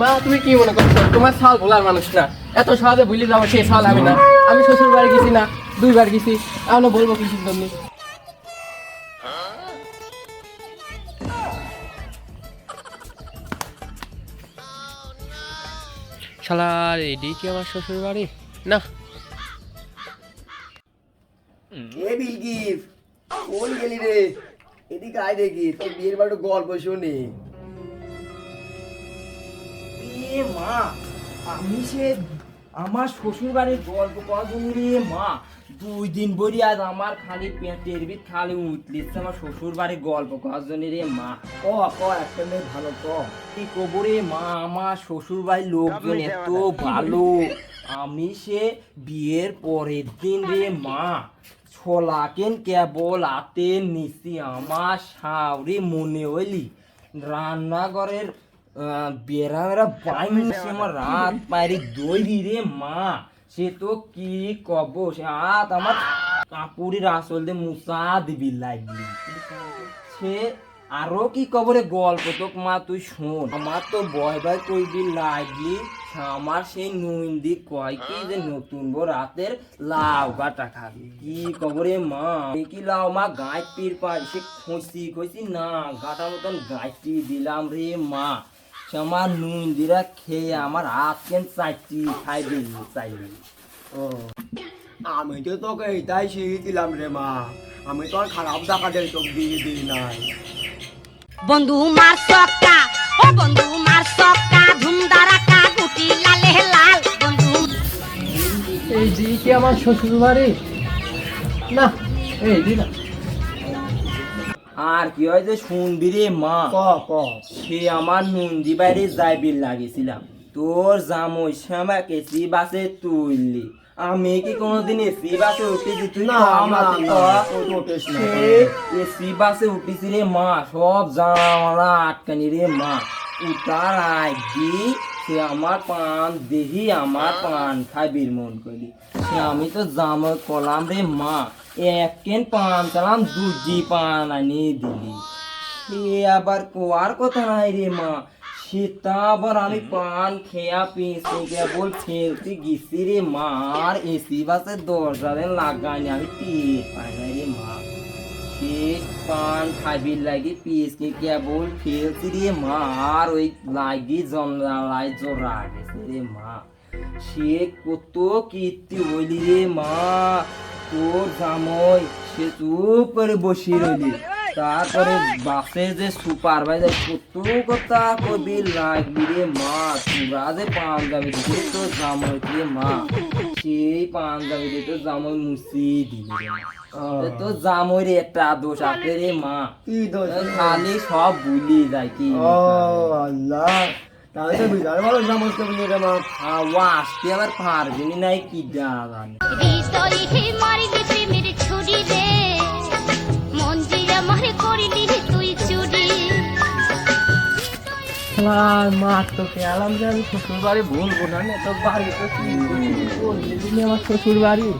মা তুমি কি মনে করছ? তোমার সাল ভোলার মানুষ না। এত সহজে ভুলে যাব সেই সাল আমি না। আমি শ্বশুর বাড়ি গেছি না দুইবার গেছি। এখনও বলব কিছু জন্য? শালার এডি কি আমার শ্বশুর বাড়ি না। এ বিলকিস কোন গেলি রে? এদিকে আয় দেখি তোর বিয়ের বাড়ি গল্প শুনি। এ মা আমি সে আমার শ্বশুর বাড়ির গল্প করার জন্য রে মা। দুই দিন বলি আজ আমার খালি পেটের ভিত খালি আমার শ্বশুর বাড়ির গল্প রে মা। ক ক একটা মেয়ে ভালো ক। কি কব রে মা আমার শ্বশুর বাড়ির লোকজন এত ভালো। আমি সে বিয়ের পরের দিন রে মা ছোলাকেন কেবল হাতে নিছি আমার সাউরি মনে হইলি? রান্নাঘরের আহ, বেড়া বেড়া বাইছে আমার রাত পায়রি দইরি রে মা। সে তো কি কব? সে হাত আমার কাপুরের আসল দিয়ে মুসা দিবি লাগলি সে আরও কি কবরে গল্প? তো মা তুই শোন। আমার তো বয় বয় কইবি লাগলি। আমার সেই নইন্দি কয় কি যে নতুন বউ রাতের লাউ গাটা খাবি? কি কবরে মা? কি লাউ মা গাছ পির পাই সে খুঁজছি খুঁজছি না গাটা মতন গাছটি দিলাম রে মা। আমার নইন্দিরা খেয়ে আমার হাত কেন চাইছি, খাই দিলি চাইলি ও। আমি তো তোকে এইটাই শিখিয়ে দিলাম রে মা। আমি তো আর খারাপ দেখা দেয় তোকে বিয়ে দিই নাই। বন্ধু মার সক্কা, ও বন্ধু মার সক্কা ধুম কি আমার শ্বশুর বাড়ি না এই দি না। আর কি হয় যে শুনবি রে মা? সে আমার নন্দী বাইরে লাগেছিলাম। তোর জামই শ্যামাকে সি বাসে তুললি? আমি কি কোনোদিন এসি বাসে উঠেছি? তুই না। এসি বাসে উঠেছি রে মা। সব জামালা আটকানি রে মা। উতার আগে সে আমার পান দেহি আমার পান খাইবির মন করি সে আমি তো জামই কলাম রে মা, এক কেন পান চালাম, দুজি পান আনি দিলি। সে আবার কোয়ার কথা নাই রে মা সেটা আবার আমি পান খেয়া পেয়েছি, কেবল ফেলতে গেছি রে মা, আর এসি বাসের দরজা লাগানি আমি টের পাই নাই রে মা। সে পান খাবির লাগি পিসকে কেবল ফেলছি রে মা, আর ওই লাগি জমলাই জোড়া গেছে রে মা। সে কত কীর্তি হইলি রে মা, তোর জামই, সে চুপ করে বসে রইলি। তারপরে বাসে যে সুপারভাইজার কত কথা কবি লাগবি রে মা তোরা যে পাঞ্জাবি দিতে তো জামই রে মা। সেই পাঞ্জাবি দিয়ে তো জামই মুছি দিলি রে মা। এ তো জামই রে একটা দোষ আছে রে মা। কি দোষ? খালি সব ভুলি যায় কি ও আল্লাহ। তাহলে তো বিশাল ভালো মা। আবার পারবিনি নাই কি জানি। হৃদয় তো বাড়ি না বাড়ি বাড়ি।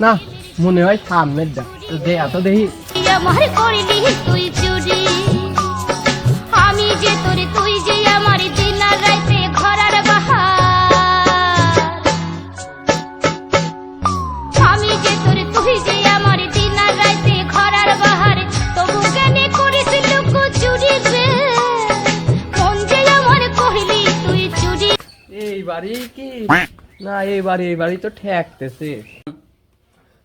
না, মনে হয় সামনের দা তো দে, এত দেখি। আমি যে তোরে তুই বাড়ি কি না এই বাড়ি এই বাড়ি তো ঠেকতেছে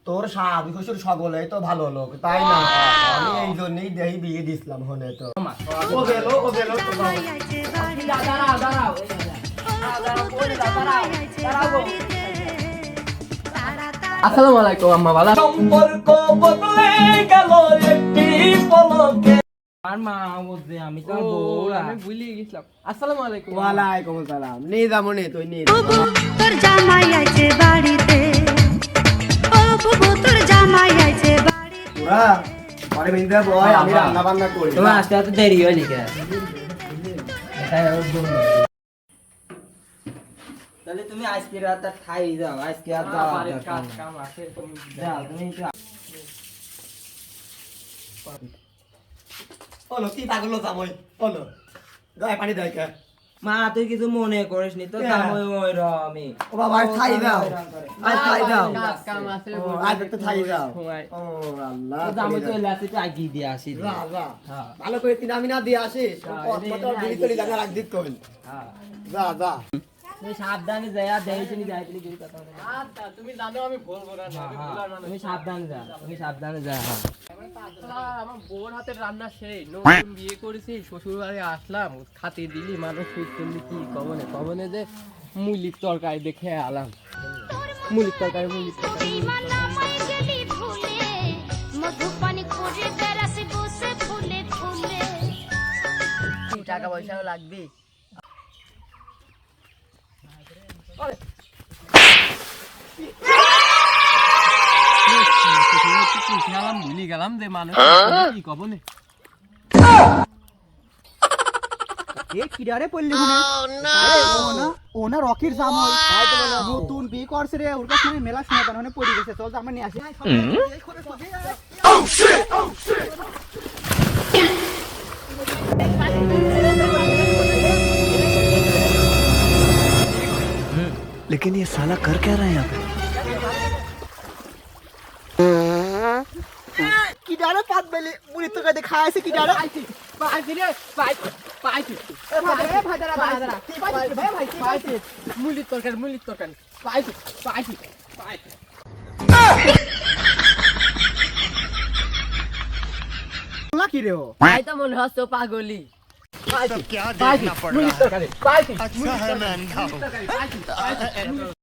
তোর স্বামী শ্বশুর সকলেই তো ভালো লোক তাই না আমি এই জন্যই দেহি বিয়ে দিছিলাম হনে তো ও গেলো ও গেলো তো। আসসালামু আলাইকুম আম্মা আছো? সম্পর্ক বদলে গেল আর মা বলছে আমি তো ও, আমি ভুলে গেছিলাম। আসসালামু আলাইকুম ওয়ালাইকুম আসসালাম। নিয়ে যাব নে তুই নিয়ে তোর জামাই আছে বাড়িতে। ও বুবু তোর জামাই আছে বাড়িতে। তোরা ঘরে বেঁধে বয় আমি রান্না বান্না করি। তোমার আসতে এত দেরি হয় নাকি? তাহলে তুমি আজকে রাত খাই যাও আজকে আর যাওয়া কাজ কাম আছে তুমি যাও, তুমি একটু হলো কি পাগল জামাই হলো গায়ে পানি দেয় কে মা তুই কিছু মনে করিস নি তো Yeah. ওই রমি ও বাবা আর খাই দাও। আর খাই দাও। আজ একটু খাই দাও। ও আল্লাহ জামাই তো লাসে তো আগি দিয়ে আসি হ্যাঁ। ভালো করে তিন আমি না দিয়ে আসিস। হ্যাঁ, কত এটা বিলি আগে করে রাখ দিত কইল হ্যাঁ। যা যা। সাবধানে কথা আচ্ছা, তুমি জানো আমি বলব না আমি ভুলার মানুষ তুমি সাবধানে যা তুমি সাবধানে যা হ্যাঁ। আমার বউর হাতের রান্না সেই নতুন বিয়ে করেছি শ্বশুর বাড়ি আসলাম খাতে দিলি মানুষ করলি কি কবনে কবনে যে মুলির তরকারি দেখে আলাম মুলির তরকারি মুলির তরকারি মুলির ইমান নামাই গেলি ভুলে মধুপানি করে বেড়াসি বসে ফুলে ফুলে কি টাকা পয়সাও লাগবে গেলাম গেলাম যে মানুষ কি কবনে এ কিডারে পড়লি মনে ওনা রকির জামাই নতুন বিয়ে করছে রে মেলা শোনা মানে পড়ে গেছে চল জামাই নিয়ে আসি लेकिन ये साला कर क्या रहा है यहाँ पे? किडारा पात बेले मुरी तो का दिखाया ऐसे किडारा आई थी पाई थी रे पाई पाई थी भादरा भादरा भादरा पाई थी भाई पाई थी मुली तो कर मुली तो कर पाई थी पाई थी पाई थी लाकी रे हो? आई तो मन हसो पागली। হচ্ছে পাগলি পাইছি পাইছি মুলির তরকারি পাইছি মুলির তরকারি পাইছি পাইছি